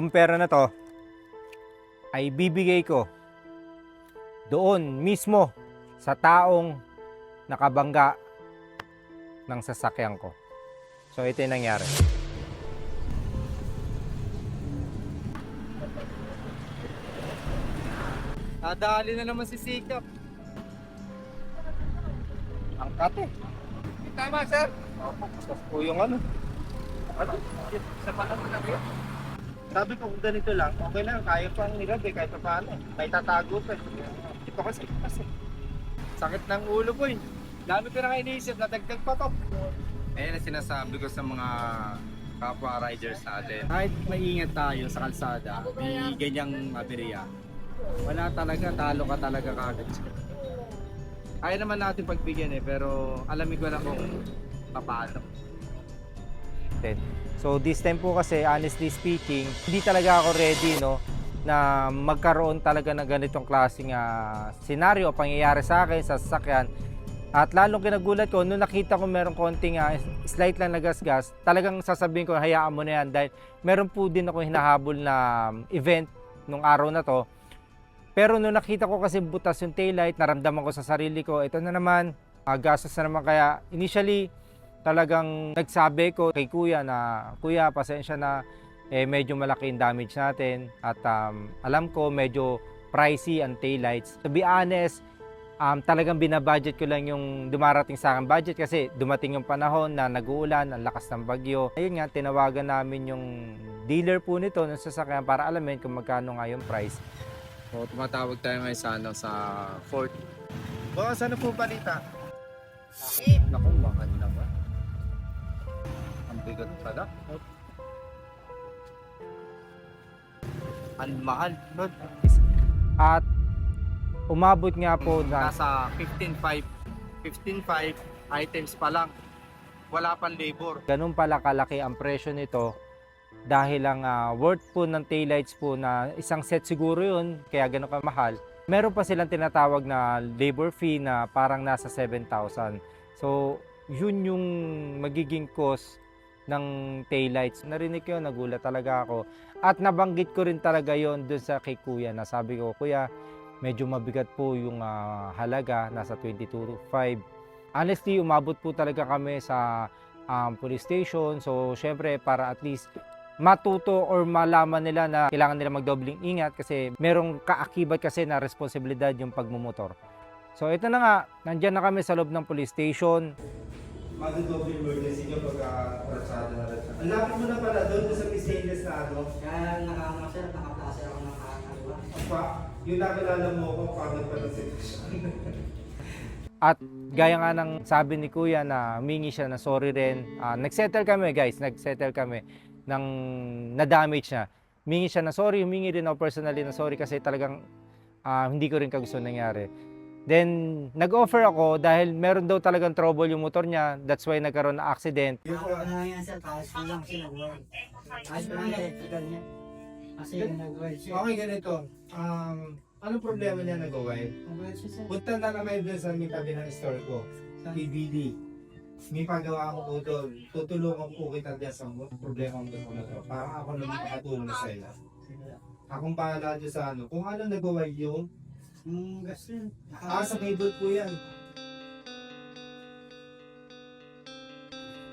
Itong pera na to ay bibigay ko doon mismo sa taong nakabangga ng sasakyan ko. So ito yung nangyari. Nadali na naman si Sikap. Ang kate. Tama, sir. Tapos po yung ano. Ano? Sa paan mo na? Sabi ko kung ganito lang, okay lang, kaya pang nilagay kahit pa paano. May tatago pa. Ito kasi, kasi. Sakit ng ulo po eh. Dami ko na iniisip, nadagdag pa to. Ayan ang sinasabi ko sa mga kapwa riders natin. Kahit maingat tayo sa kalsada, may ganyang aberya. Wala talaga, talo ka talaga kagad. Kaya naman natin pagbigyan eh, pero alamin ko na kung paano. natin. So this time po kasi honestly speaking, hindi talaga ako ready no na magkaroon talaga ng ganitong klaseng ah, senaryo o pangyayari sa akin sa sasakyan. At lalong kinagulat ko, nung nakita ko meron konting ah, slight lang na gas-gas, talagang sasabihin ko, hayaan mo na yan. Dahil meron po din ako hinahabol na um, event nung araw na to. Pero nung nakita ko kasi butas yung taillight, naramdaman ko sa sarili ko, ito na naman, uh, gastos na naman. Kaya initially, talagang nagsabi ko kay kuya na, kuya, pasensya na, eh, medyo malaki yung damage natin. At um, alam ko, medyo pricey ang taillights. To be honest, um, talagang binabudget ko lang yung dumarating sa akin budget kasi dumating yung panahon na nag-uulan, ang lakas ng bagyo. Ayun nga, tinawagan namin yung dealer po nito ng sasakyan para alamin kung magkano nga yung price. So, tumatawag tayo ngayon sa, ano, sa Fort. Boss, ano po balita? Naku, mahal bigat pala. Ang mahal. Lord. At umabot nga po na Nasa 15.5. 15.5 items pa lang. Wala pang labor. ganun pala kalaki ang presyo nito dahil ang ah, worth po ng taillights po na isang set siguro yun, kaya ganun kamahal. Meron pa silang tinatawag na labor fee na parang nasa 7,000. So, yun yung magiging cost ng taillights. Narinig ko yun, nagulat talaga ako. At nabanggit ko rin talaga yon dun sa kay kuya na sabi ko, kuya, medyo mabigat po yung ah, halaga, nasa 22.5. Honestly, umabot po talaga kami sa um, police station. So, syempre, para at least matuto or malaman nila na kailangan nila magdobling ingat kasi merong kaakibat kasi na responsibilidad yung pagmumotor. So, ito na nga, nandyan na kami sa loob ng police station. Mag-double emergency nyo pag uh, na rin. Ang lapit mo na pala doon sa may stainless na ano. Kaya nakama sir, nakaplaser ako ng kakaliwa. Pa, yung nakilala mo ako, pagod pa ng sitwasyon. At gaya nga ng sabi ni Kuya na humingi siya na sorry rin. Ah, nagsettle kami guys, nagsettle kami ng na-damage niya. Humingi siya na sorry, humingi rin ako personally na sorry kasi talagang ah, hindi ko rin kagusto nangyari. Then, nag-offer ako dahil meron daw talagang trouble yung motor niya. That's why nagkaroon ng accident. Ako na yan sir, kahit ko lang siya nag-work. Kahit ko lang electrical niya. Kasi yung nag-work siya. Okay, ganito. Um, anong problema niya nag-wild? Nag-work siya sir. Punta na kami doon sa may tabi ng store ko. PBD. May pagawa ko po doon. Tutulungan po kita dyan sa problema mo doon na to. Para ako na makatulong sa iyo. Akong bahala dyan sa ano. Kung ano nag-wild yung, Yung gas yun. ah, sa cable po yan.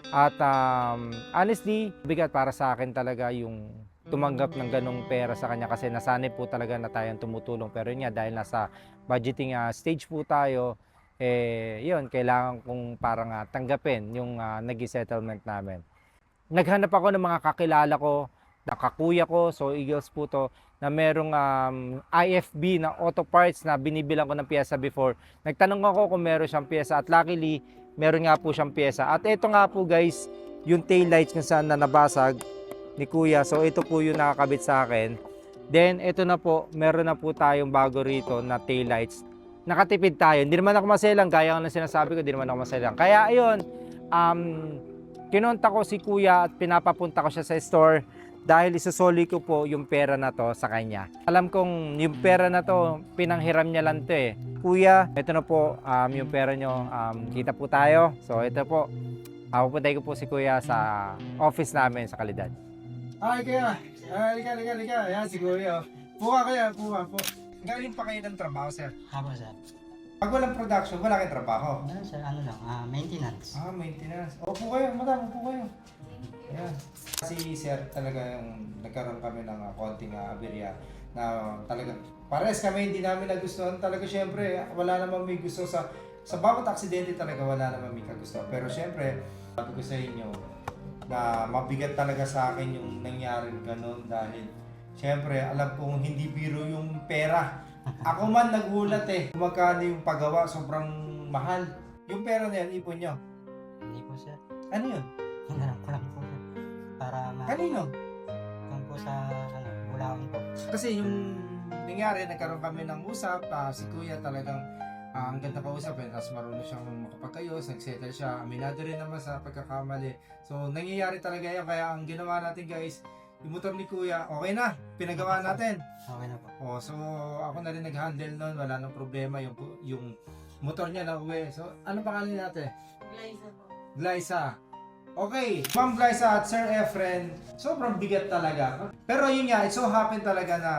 At um, honestly, bigat para sa akin talaga yung tumanggap ng ganong pera sa kanya kasi nasanay po talaga na tayong tumutulong. Pero yun nga, dahil nasa budgeting ah, stage po tayo, eh, yun, kailangan kong parang ah, tanggapin yung uh, naging settlement namin. Naghanap ako ng mga kakilala ko, nakakuya ko, so Eagles po to, na merong um, IFB na auto parts na binibilang ko ng pyesa before. Nagtanong ako kung meron siyang pyesa at luckily, meron nga po siyang pyesa. At ito nga po guys, yung tail lights kung saan na nabasag ni Kuya. So ito po yung nakakabit sa akin. Then ito na po, meron na po tayong bago rito na tail lights. Nakatipid tayo. Hindi naman ako maselang, gaya ng sinasabi ko, hindi naman ako maselang. Kaya ayun, um, kinonta ko si Kuya at pinapapunta ko siya sa store dahil isasoli ko po yung pera na to sa kanya. Alam kong yung pera na to, pinanghiram niya lang to eh. Kuya, ito na po um, yung pera nyo. Um, kita po tayo. So ito po, uh, pupuntay ko po si Kuya sa office namin sa Kalidad. Ay, kaya. Ay, halika, halika, halika. Ayan, siguro yun. Puka kaya, puka po. Galing pa kayo ng trabaho, sir. Ako sir. Pag walang production, wala kayong trabaho. Ano sir, ano lang, ah, maintenance. Ah, maintenance. Opo kayo, madam, opo kayo. Ayan. Si sir talaga yung nagkaroon kami ng uh, konting uh, aberya na talaga pares kami hindi namin nagustuhan talaga syempre wala namang may gusto sa sa bawat aksidente talaga wala namang may kagusto pero syempre sabi ko sa inyo na mabigat talaga sa akin yung nangyari ganun dahil syempre alam kong hindi biro yung pera ako man nagulat eh magkano yung paggawa sobrang mahal yung pera na yan ipon nyo Hindi po sir. ano yun? Hinaram Kanino? Kung po sa, ano, Bulacan po. Kasi yung nangyari, nagkaroon kami ng usap, ah, si kuya talagang ah, ang ganda kausap eh, tapos marunong siyang makapagkayos, nagsettle siya, aminado rin naman sa pagkakamali. So, nangyayari talaga yan, kaya ang ginawa natin guys, yung motor ni kuya, okay na, pinagawa natin. Okay na po. Oh, so ako na rin nag-handle noon, wala nang problema yung yung motor niya na uwi. So, ano pangalan natin? Glyza. Okay, Ma'am Glyza at Sir Efren, sobrang bigat talaga. Pero yun nga, it so happen talaga na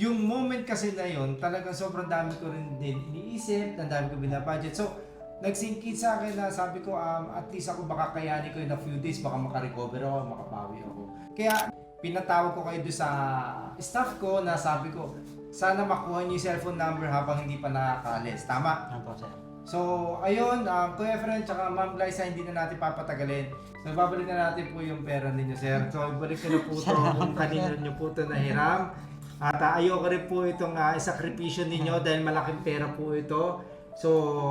yung moment kasi na yun, talagang sobrang dami ko rin din iniisip, ang dami ko binabudget. So, nagsingkit sa akin na sabi ko, um, at least ako baka kayanin ko in a few days, baka makarecover ako, makapawi ako. Kaya, pinatawag ko kayo doon sa staff ko na sabi ko, sana makuha niyo yung cellphone number habang hindi pa nakakaalis. Tama? Ano po sir. So, ayun, um, Kuya Efren, tsaka Ma'am Glyza, hindi na natin papatagalin. So, babalik na natin po yung pera ninyo, sir. So, ibalik nyo na po ito kung kanino nyo po ito nahiram. At uh, ayoko rin po itong uh, isakripisyo ninyo dahil malaking pera po ito. So,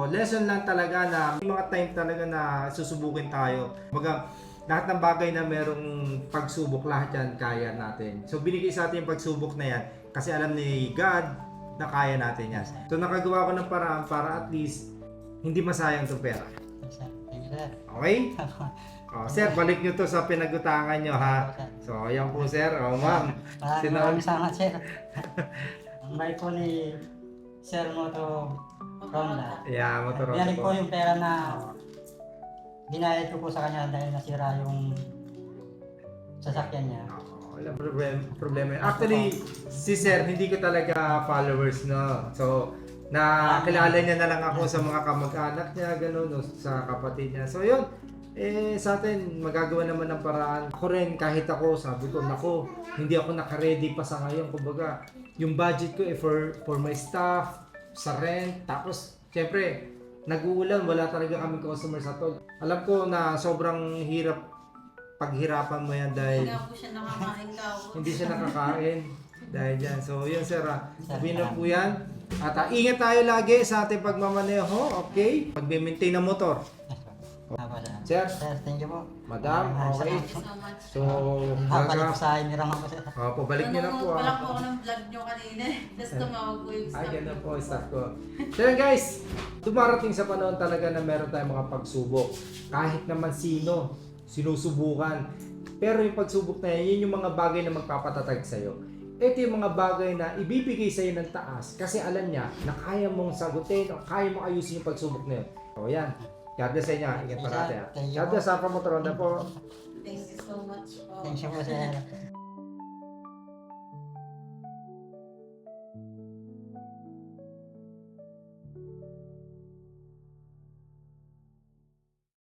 lesson lang talaga na may mga time talaga na susubukin tayo. Baga, lahat ng bagay na merong pagsubok, lahat yan kaya natin. So, binigay sa atin yung pagsubok na yan kasi alam ni God na kaya natin yan. So, nakagawa ko ng paraan para at least hindi masayang itong pera. Okay? Oh, sir, balik nyo to sa pinagutangan nyo ha. So, ayan po sir. Oh, ma'am. Maraming Sino- maraming salamat sir. Ang bait po ni Sir Moto Ronda. Yeah, motor Binalik po. po yung pera na binayad ko po sa kanya dahil nasira yung sasakyan niya. Oh, Walang problem, problema. yun. Actually, si sir, hindi ko talaga followers, no? So, nakilala niya na lang ako sa mga kamag-anak niya, gano'n, no? sa kapatid niya. So, yun. Eh, sa atin, magagawa naman ng paraan. Ako rin, kahit ako, sabi ko, nako, hindi ako nakaredy pa sa ngayon. Kumbaga, yung budget ko eh, for, for my staff, sa rent, tapos, syempre, nag-uulan, wala talaga kami customer sa tol. Alam ko na sobrang hirap paghirapan mo yan dahil Kaya po siya nakakain ka. hindi siya nakakain dahil dyan. So, yun sir, ah. sabihin na po yan. At ah, ingat tayo lagi sa ating pagmamaneho, okay? Pag-maintain ng motor. Sir. Sir, thank you po. madam, okay. salamat. so much. So, gaga. po sa Emirang ako sir. Oh, pabalik niyo na po Nanonood pa lang po ah. ako ng vlog nyo kanina. Tapos tumawag po yung Ay, staff. ganun po, staff ko. So yun guys, dumarating sa panahon talaga na meron tayong mga pagsubok. Kahit naman sino, sinusubukan. Pero yung pagsubok na yan, yun yung mga bagay na magpapatatag sa'yo. Ito yung mga bagay na ibibigay sa'yo ng taas kasi alam niya na kaya mong sagutin o kaya mong ayusin yung pagsubok na yun. O yan. God bless sa inyo. Ingat parati. ah. Thank you God bless sa pamotoron na po. Thank you so much po. Thank you po sir.